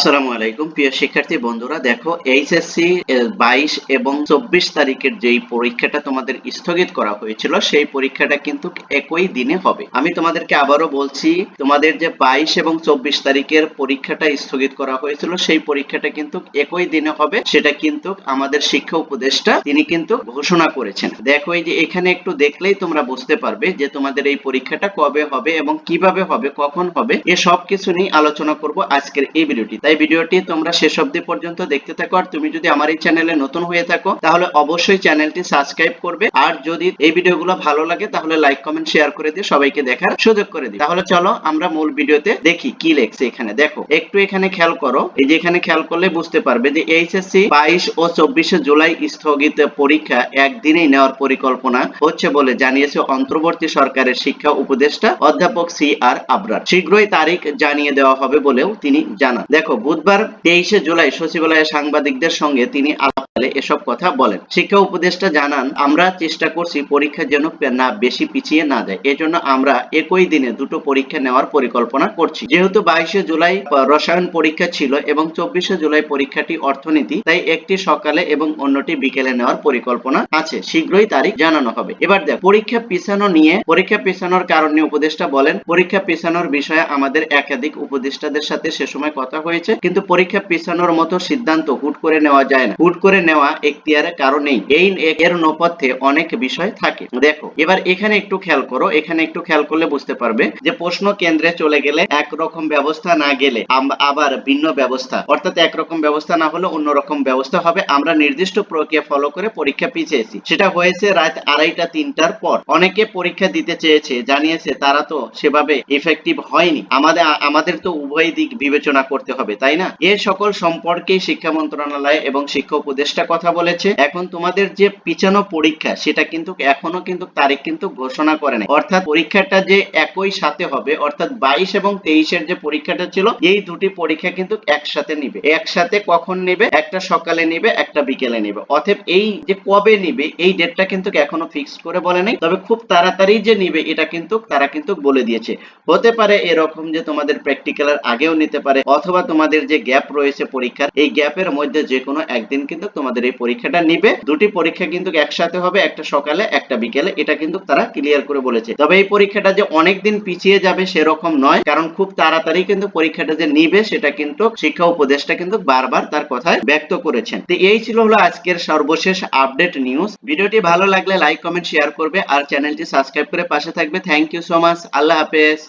আসসালামু আলাইকুম, প্রিয় শিক্ষার্থী বন্ধুরা, দেখো এইচএসসি বাইশ এবং চব্বিশ তারিখের যেই পরীক্ষাটা তোমাদের স্থগিত করা হয়েছিল, সেই পরীক্ষাটা কিন্তু একই দিনে হবে। আমি তোমাদেরকে আবারও বলছি, তোমাদের যে বাইশ এবং চব্বিশ তারিখের পরীক্ষাটা স্থগিত করা হয়েছিল, সেই পরীক্ষাটা কিন্তু একই দিনে হবে। সেটা কিন্তু আমাদের শিক্ষা উপদেষ্টা, তিনি কিন্তু ঘোষণা করেছেন। দেখো এই যে এখানে একটু দেখলেই তোমরা বুঝতে পারবে যে তোমাদের এই পরীক্ষাটা কবে হবে এবং কীভাবে হবে, কখন হবে, এ সব কিছু নিয়ে আলোচনা করব আজকের এই ভিডিওটি তাই ভিডিওটি তোমরা শেষ অবধি পর্যন্ত দেখতে থাকো। আর তুমি যদি আমার এই চ্যানেলে নতুন হয়ে থাকো, তাহলে অবশ্যই চ্যানেলটি সাবস্ক্রাইব করবে। আর যদি এই ভিডিওগুলো ভালো লাগে, তাহলে লাইক কমেন্ট শেয়ার করে দিয়ে সবাইকে দেখার সুযোগ করে দিই তাহলে চলো আমরা মূল ভিডিওতে দেখি কি লেখছে এখানে। দেখো, একটু এখানে খেয়াল করো। এই যে এখানে খেয়াল করলে বুঝতে পারবে যে এইচএসসি বাইশ ও চব্বিশে জুলাই স্থগিত পরীক্ষা একদিনেই নেওয়ার পরিকল্পনা হচ্ছে বলে জানিয়েছে অন্তর্বর্তী সরকারের শিক্ষা উপদেষ্টা অধ্যাপক সি আর আবরার। শীঘ্রই তারিখ জানিয়ে দেওয়া হবে বলেও তিনি জানান। দেখো বুধবার তেইশে জুলাই সচিবালয়ে সাংবাদিকদের সঙ্গে তিনি আলাপকালে এসব কথা বলেন। শিক্ষা উপদেষ্টা জানান, আমরা চেষ্টা করছি পরীক্ষা যেন না, বেশি পিছিয়ে না যায় এজন্য আমরা একই দিনে দুটো পরীক্ষা নেওয়ার পরিকল্পনা করছি। যেহেতু বাইশে জুলাই রসায়ন পরীক্ষা ছিল এবং চব্বিশে জুলাই পরীক্ষাটি অর্থনীতি, তাই একটি সকালে এবং অন্যটি বিকেলে নেওয়ার পরিকল্পনা আছে। শীঘ্রই তারিখ জানানো হবে। এবার দেখ, পরীক্ষা পিছানো নিয়ে, পরীক্ষা পিছানোর কারণে উপদেষ্টা বলেন, পরীক্ষা পিছানোর বিষয়ে আমাদের একাধিক উপদেষ্টাদের সাথে সে সময় কথা হয়েছে, কিন্তু পরীক্ষা পিছানোর মতো সিদ্ধান্ত হুট করে নেওয়া যায় না। হুট করে নেওয়া এখতিয়ারের কারণেই এই এর নপথ্যে অনেক বিষয় থাকে। দেখো, এবার এখানে একটু খেয়াল করো। এখানে একটু খেয়াল করলে বুঝতে পারবে যে প্রশ্ন কেন্দ্রে চলে গেলে একরকম ব্যবস্থা না গেলে আবার ভিন্ন ব্যবস্থা। অর্থাৎ একরকম ব্যবস্থা না হলে অন্যরকম ব্যবস্থা হবে। আমরা নির্দিষ্ট প্রক্রিয়া ফলো করে পরীক্ষা পিছিয়েছি। সেটা হয়েছে রাত আড়াইটা তিনটার পর। অনেকে পরীক্ষা দিতে চেয়েছে, জানিয়েছে তারা তো সেভাবে ইফেক্টিভ হয়নি। আমাদের আমাদের তো উভয় দিক বিবেচনা করতে হবে, তাই না? এ সকল সম্পর্কে শিক্ষা মন্ত্রণালয় এবং শিক্ষা উপদেষ্টা কথা বলেছে, এখন তোমাদের যে পিছানো পরীক্ষা, সেটা কিন্তু এখনও কিন্তু তারিখ কিন্তু ঘোষণা করে নাই। অর্থাৎ পরীক্ষাটা যে একই সাথে হবে, অর্থাৎ বাইশ এবং তেইশের যে পরীক্ষাটা ছিল, এই দুটি পরীক্ষা কিন্তু একসাথে নিবে। একসাথে কখন নেবে? একটা সকালে নেবে, একটা বিকেলে নেবে। অতএব এই যে কবে নিবে, এই ডেটটা কিন্তু এখনও ফিক্স করে বলে নাই। তবে খুব তাড়াতাড়ি যে নিবে, এটা কিন্তু তারা কিন্তু বলে দিয়েছে। হতে পারে এরকম যে তোমাদের প্র্যাকটিক্যালের আগেও নিতে পারে, অথবা তোমাদের যে গ্যাপ রয়েছে পরীক্ষার, এই গ্যাপের মধ্যে যে কোনো একদিন কিন্তু তোমাদের এই পরীক্ষাটা নিবে। দুটি পরীক্ষা কিন্তু একসাথে হবে, একটা সকালে, একটা বিকেলে। এটা কিন্তু তারা ক্লিয়ার করে বলেছে। তবে এই পরীক্ষাটা যে অনেক দিন পিছিয়ে যাবে সেরকম নয়, কারণ খুব তাড়াতাড়ি কিন্তু পরীক্ষাটা যে নিবে, সেটা কিন্তু শিক্ষা উপদেশটা কিন্তু বারবার তার কথায় ব্যক্ত করেছেন। তো এই ছিল হলো আজকের সর্বশেষ আপডেট নিউজ। ভিডিওটি ভালো লাগলে লাইক, কমেন্ট শেয়ার করবে আর চ্যানেলটি সাবস্ক্রাইব করে পাশে থাকবে। থ্যাংক ইউ সো মাচ আল্লাহ হাফেজ।